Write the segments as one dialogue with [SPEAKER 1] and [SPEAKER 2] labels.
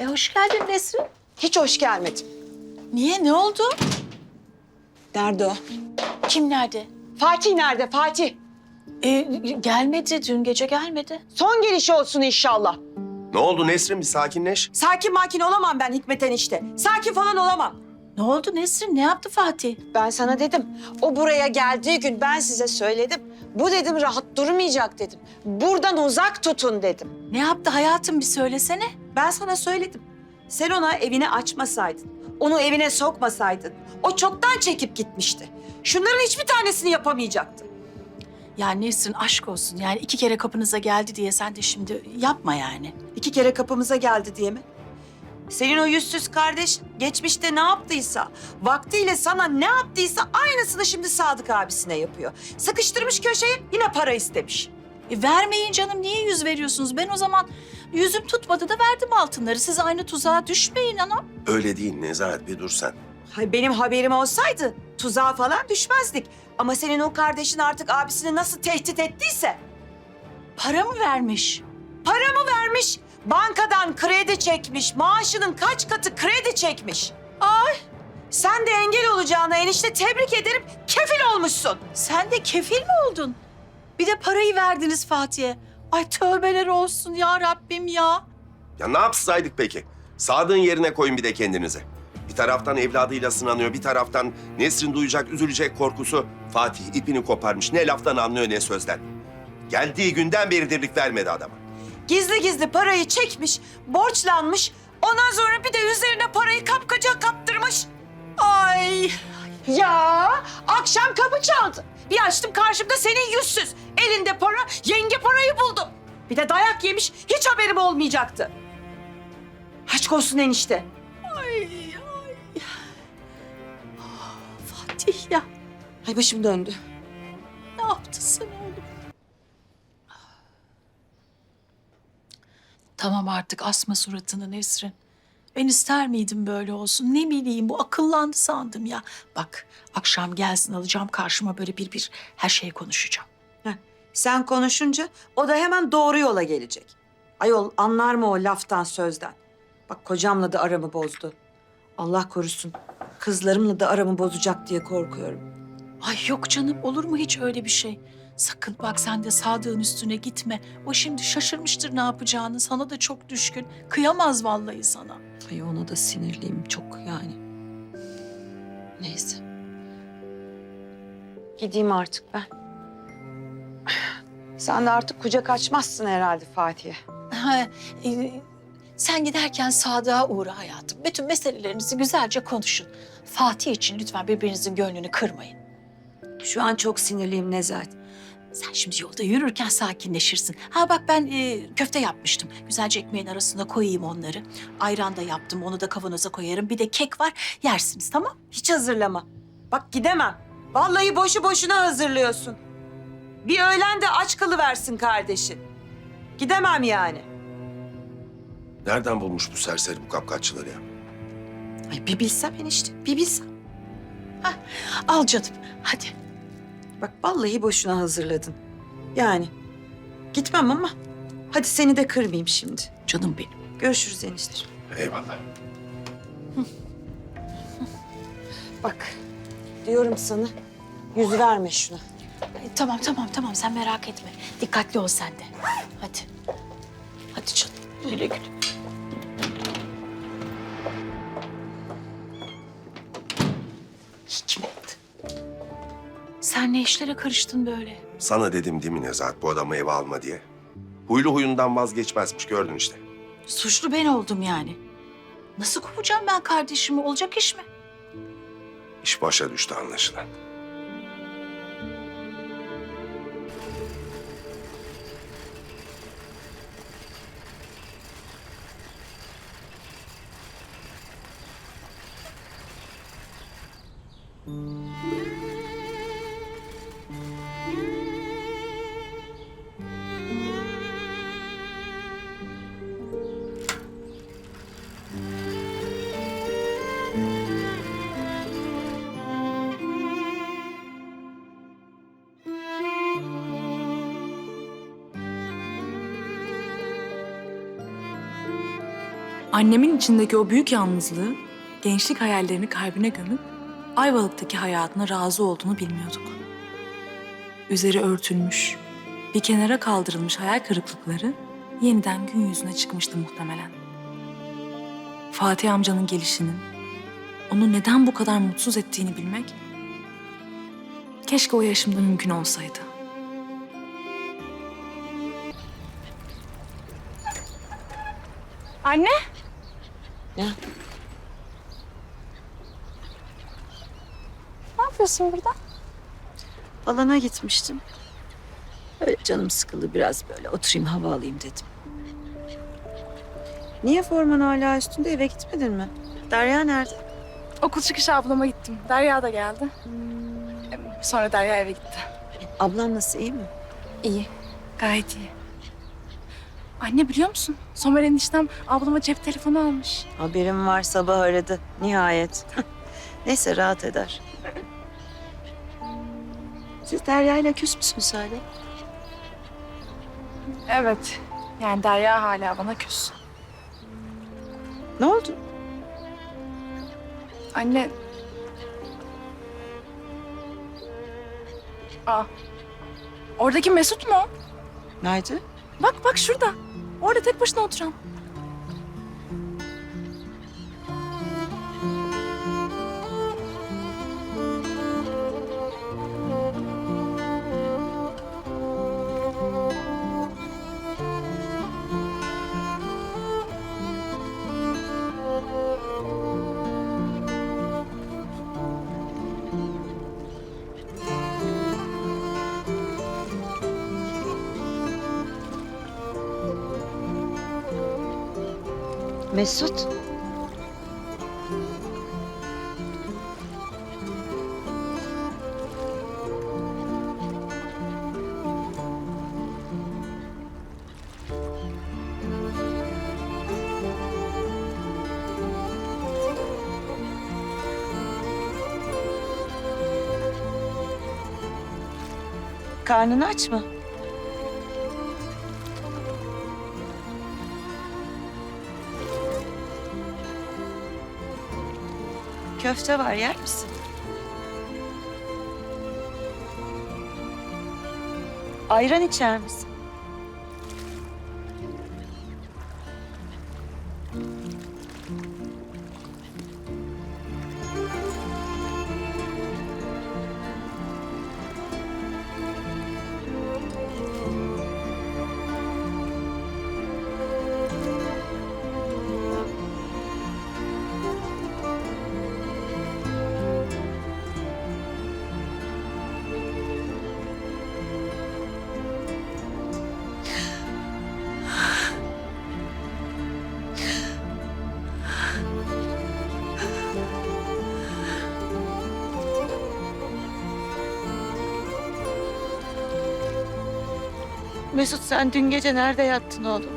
[SPEAKER 1] E hoş geldin Nesrin.
[SPEAKER 2] Hiç hoş gelmedim.
[SPEAKER 1] Niye? Ne oldu?
[SPEAKER 2] Nerede o?
[SPEAKER 1] Kim nerede?
[SPEAKER 2] Fatih nerede Fatih?
[SPEAKER 1] E, gelmedi. Dün gece gelmedi.
[SPEAKER 2] Son gelişi olsun inşallah.
[SPEAKER 3] Ne oldu Nesrin bir sakinleş.
[SPEAKER 2] Sakin makin olamam ben Hikmet enişte. Sakin falan olamam.
[SPEAKER 1] Ne oldu Nesrin? Ne yaptı Fatih?
[SPEAKER 2] Ben sana dedim. O buraya geldiği gün ben size söyledim. Bu dedim rahat durmayacak dedim. Buradan uzak tutun dedim.
[SPEAKER 1] Ne yaptı hayatım bir söylesene.
[SPEAKER 2] Ben sana söyledim. Sen ona evini açmasaydın, onu evine sokmasaydın, o çoktan çekip gitmişti. Şunların hiçbir tanesini yapamayacaktı.
[SPEAKER 1] Ya Nesrin aşk olsun. Yani iki kere kapınıza geldi diye sen de şimdi yapma yani.
[SPEAKER 2] İki kere kapımıza geldi diye mi? Senin o yüzsüz kardeş geçmişte ne yaptıysa, vaktiyle sana ne yaptıysa aynısını şimdi Sadık abisine yapıyor. Sıkıştırmış köşeye yine para istemiş.
[SPEAKER 1] E, vermeyin canım. Niye yüz veriyorsunuz? Ben o zaman yüzüm tutmadı da verdim altınları. Siz aynı tuzağa düşmeyin anam.
[SPEAKER 3] Öyle değil Nezahat bir dur sen.
[SPEAKER 2] Hay benim haberim olsaydı tuzağa falan düşmezdik. Ama senin o kardeşin artık abisini nasıl tehdit ettiyse
[SPEAKER 1] Para mı vermiş?
[SPEAKER 2] paramı vermiş, bankadan kredi çekmiş, maaşının kaç katı kredi çekmiş. Ay sen de engel olacağına enişte tebrik ederim kefil olmuşsun.
[SPEAKER 1] Sen de kefil mi oldun? Bir de parayı verdiniz Fatih'e. Ay tövbeler olsun ya Rabbim ya.
[SPEAKER 3] Ya ne yapsaydık peki? Sadığın yerine koyun bir de kendinize. Bir taraftan evladıyla sınanıyor, bir taraftan Nesrin duyacak, üzülecek korkusu. Fatih ipini koparmış. Ne laftan anlıyor ne sözden. Geldiği günden beri dirlik vermedi adama.
[SPEAKER 2] Gizli gizli parayı çekmiş, borçlanmış. Ondan sonra bir de üzerine parayı kapkaca kaptırmış.
[SPEAKER 1] Ay
[SPEAKER 2] Ya akşam kapı çaldı. Bir açtım karşımda senin yüzsüz. Elinde para, yenge parayı buldu. Bir de dayak yemiş, hiç haberim olmayacaktı. Aşk olsun enişte.
[SPEAKER 1] ay ay. Fatih ya
[SPEAKER 2] Ay başım döndü.
[SPEAKER 1] ne yaptın sen Tamam artık asma suratını Nesrin. Ben ister miydim böyle olsun? Ne bileyim bu akıllandı sandım ya. Bak akşam gelsin alacağım karşıma böyle bir bir her şeyi konuşacağım.
[SPEAKER 2] Heh, sen konuşunca o da hemen doğru yola gelecek. Ayol anlar mı o laftan sözden? Bak kocamla da aramı bozdu. Allah korusun. Kızlarımla da aramı bozacak diye korkuyorum.
[SPEAKER 1] Ay yok canım olur mu hiç öyle bir şey? Sakın bak sen de Sadık'ın üstüne gitme. O şimdi şaşırmıştır ne yapacağını. Sana da çok düşkün. Kıyamaz vallahi sana.
[SPEAKER 2] Ay ona da sinirliyim çok yani. Neyse. Gideyim artık ben. Sen de artık kucak açmazsın herhalde Fatih'e.
[SPEAKER 1] Ha, e, sen giderken Sadık'a uğra hayatım. Bütün meselelerinizi güzelce konuşun. Fatih için lütfen birbirinizin gönlünü kırmayın.
[SPEAKER 2] Şu an çok sinirliyim Nezahat.
[SPEAKER 1] Sen şimdi yolda yürürken sakinleşirsin. Ha bak ben e, köfte yapmıştım. Güzelce ekmeğin arasına koyayım onları. Ayran da yaptım. Onu da kavanoza koyarım. Bir de kek var. Yersiniz tamam?
[SPEAKER 2] Hiç hazırlama. Bak gidemem. Vallahi boşu boşuna hazırlıyorsun. Bir öğlen de aç kalıversin kardeşin. Gidemem yani.
[SPEAKER 3] Nereden bulmuş bu serseri bu kapkaççıları ya?
[SPEAKER 2] Ay bir bilsem enişte, bir bilsem.
[SPEAKER 1] Al canım. Hadi.
[SPEAKER 2] Bak vallahi boşuna hazırladın. Yani gitmem ama hadi seni de kırmayayım şimdi.
[SPEAKER 1] Canım benim.
[SPEAKER 2] Görüşürüz enişte.
[SPEAKER 3] Eyvallah.
[SPEAKER 2] Bak diyorum sana yüz verme şuna.
[SPEAKER 1] Ay, tamam tamam tamam sen merak etme. Dikkatli ol sen de. Hadi. Hadi canım. Güle güle. Hikmet. Sen ne işlere karıştın böyle?
[SPEAKER 3] Sana dedim değil mi Nezahat bu adamı eve alma diye? Huylu huyundan vazgeçmezmiş gördün işte.
[SPEAKER 1] Suçlu ben oldum yani. Nasıl kovacağım ben kardeşimi? Olacak iş mi?
[SPEAKER 3] İş başa düştü anlaşılan. Thank you. Annemin içindeki o büyük yalnızlığı, gençlik hayallerini kalbine gömüp Ayvalık'taki hayatına razı olduğunu bilmiyorduk. Üzeri örtülmüş, bir kenara kaldırılmış hayal kırıklıkları yeniden gün yüzüne çıkmıştı muhtemelen. Fatih amcanın gelişinin onu neden bu kadar mutsuz ettiğini bilmek keşke o yaşımda mümkün olsaydı. Anne.
[SPEAKER 2] Ya.
[SPEAKER 3] Ne yapıyorsun burada?
[SPEAKER 2] Alana gitmiştim. Öyle canım sıkıldı biraz böyle oturayım hava alayım dedim. Niye forman hala üstünde eve gitmedin mi? Derya nerede?
[SPEAKER 3] Okul çıkışı ablama gittim. Derya da geldi. Sonra Derya eve gitti.
[SPEAKER 2] Ablam nasıl iyi mi?
[SPEAKER 3] İyi. Gayet iyi. Anne biliyor musun? Somer eniştem ablama cep telefonu almış.
[SPEAKER 2] Haberim var sabah aradı. Nihayet. Neyse rahat eder. Siz Derya ile küs müsünüz hala?
[SPEAKER 3] Evet. Yani Derya hala bana küs.
[SPEAKER 2] Ne oldu?
[SPEAKER 3] Anne... Aa. Oradaki Mesut mu?
[SPEAKER 2] Nerede?
[SPEAKER 3] Bak bak şurada. Orada tek başına oturan.
[SPEAKER 2] Mesut. Karnını aç mı? Köfte var yer misin? Ayran içer misin? Mesut sen dün gece nerede yattın oğlum?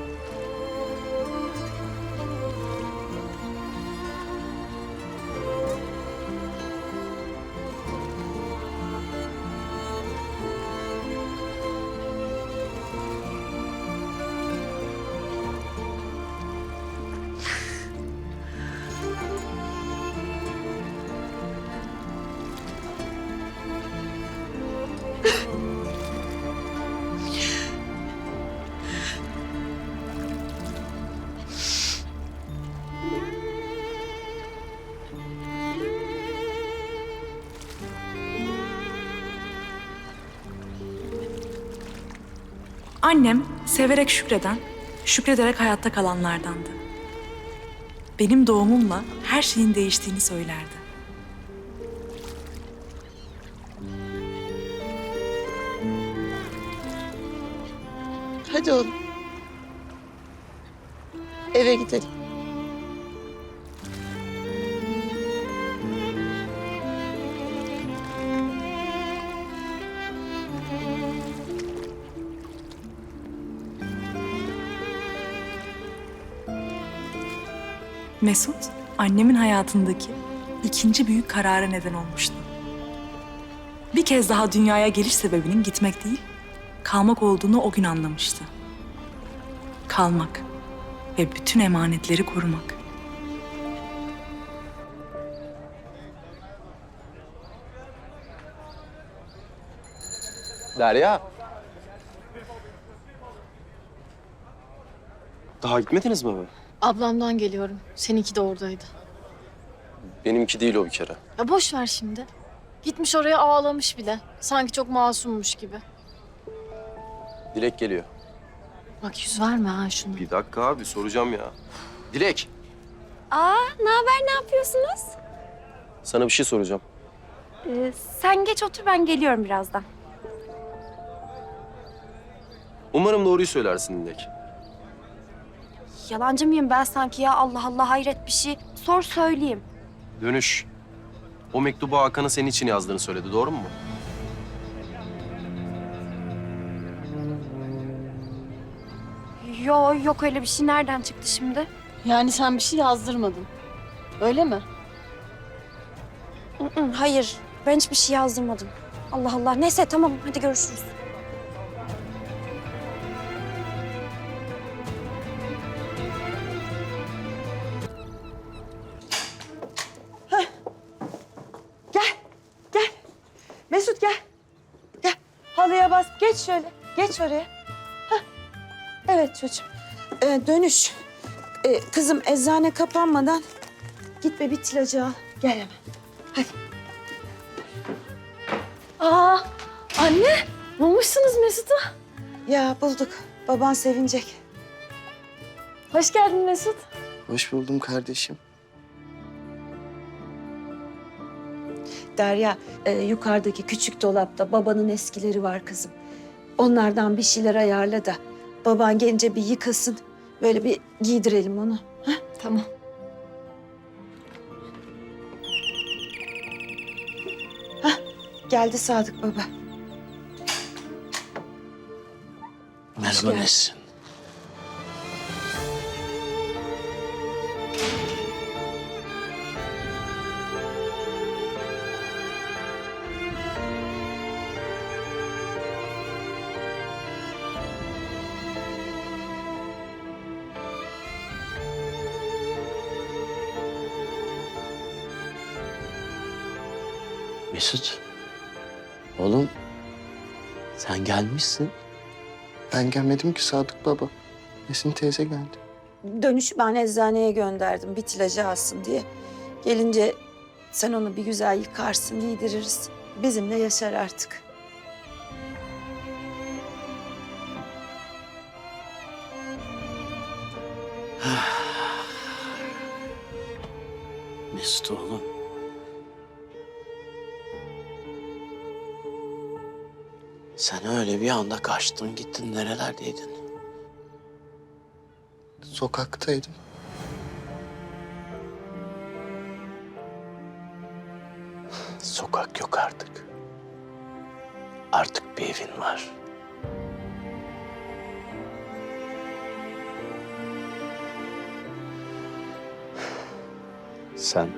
[SPEAKER 3] Annem severek şükreden, şükrederek hayatta kalanlardandı. Benim doğumumla her şeyin değiştiğini söylerdi.
[SPEAKER 2] Hadi oğlum. Eve gidelim.
[SPEAKER 3] Mesut, annemin hayatındaki ikinci büyük karara neden olmuştu. Bir kez daha dünyaya geliş sebebinin gitmek değil, kalmak olduğunu o gün anlamıştı. Kalmak
[SPEAKER 4] ve bütün emanetleri korumak.
[SPEAKER 5] Derya. Daha gitmediniz mi eve?
[SPEAKER 6] Ablamdan geliyorum. Seninki de oradaydı.
[SPEAKER 5] Benimki değil o bir kere.
[SPEAKER 6] Ya boş ver şimdi. Gitmiş oraya ağlamış bile. Sanki çok masummuş gibi.
[SPEAKER 5] Dilek geliyor.
[SPEAKER 6] Bak yüz verme ha şunu.
[SPEAKER 5] Bir dakika abi soracağım ya. Dilek.
[SPEAKER 7] Aa, ne haber, ne yapıyorsunuz?
[SPEAKER 5] Sana bir şey soracağım.
[SPEAKER 7] Ee, sen geç otur, ben geliyorum birazdan.
[SPEAKER 5] Umarım doğruyu söylersin Dilek.
[SPEAKER 7] Yalancı mıyım ben sanki ya? Allah Allah hayret bir şey. Sor söyleyeyim.
[SPEAKER 5] Dönüş. O mektubu Hakan'ın senin için yazdığını söyledi doğru mu?
[SPEAKER 7] Yo, yok öyle bir şey. Nereden çıktı şimdi?
[SPEAKER 6] Yani sen bir şey yazdırmadın. Öyle mi?
[SPEAKER 7] Hı hı, hayır, ben hiçbir şey yazdırmadım. Allah Allah. Neyse tamam, hadi görüşürüz.
[SPEAKER 2] Geç oraya. Hah. Evet çocuğum. Ee, dönüş. Ee, kızım eczane kapanmadan git ve bir ilacı al. Gel hemen.
[SPEAKER 6] Aa, anne. Bulmuşsunuz Mesut'u.
[SPEAKER 2] Ya bulduk. Baban sevinecek.
[SPEAKER 6] Hoş geldin Mesut.
[SPEAKER 8] Hoş buldum kardeşim.
[SPEAKER 2] Derya, e, yukarıdaki küçük dolapta babanın eskileri var kızım. Onlardan bir şeyler ayarla da baban gelince bir yıkasın. Böyle bir giydirelim onu.
[SPEAKER 6] Tamam.
[SPEAKER 2] Geldi Sadık baba.
[SPEAKER 8] Merhaba. Nesrin. Mesut. Oğlum. Sen gelmişsin.
[SPEAKER 9] Ben gelmedim ki Sadık Baba. Nesin teyze geldi.
[SPEAKER 2] Dönüşü ben eczaneye gönderdim bir ilacı alsın diye. Gelince sen onu bir güzel yıkarsın, giydiririz. Bizimle yaşar artık.
[SPEAKER 8] Mesut oğlum. Sen öyle bir anda kaçtın gittin nerelerdeydin?
[SPEAKER 9] Sokaktaydım.
[SPEAKER 8] Sokak yok artık. Artık bir evin var. Sen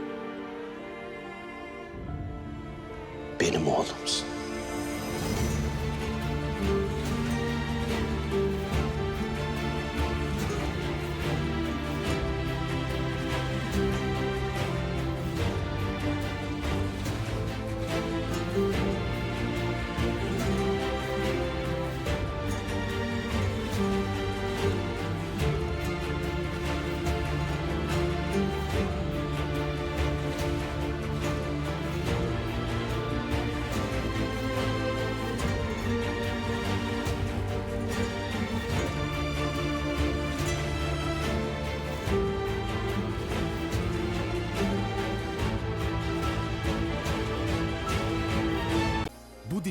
[SPEAKER 8] benim oğlumsun.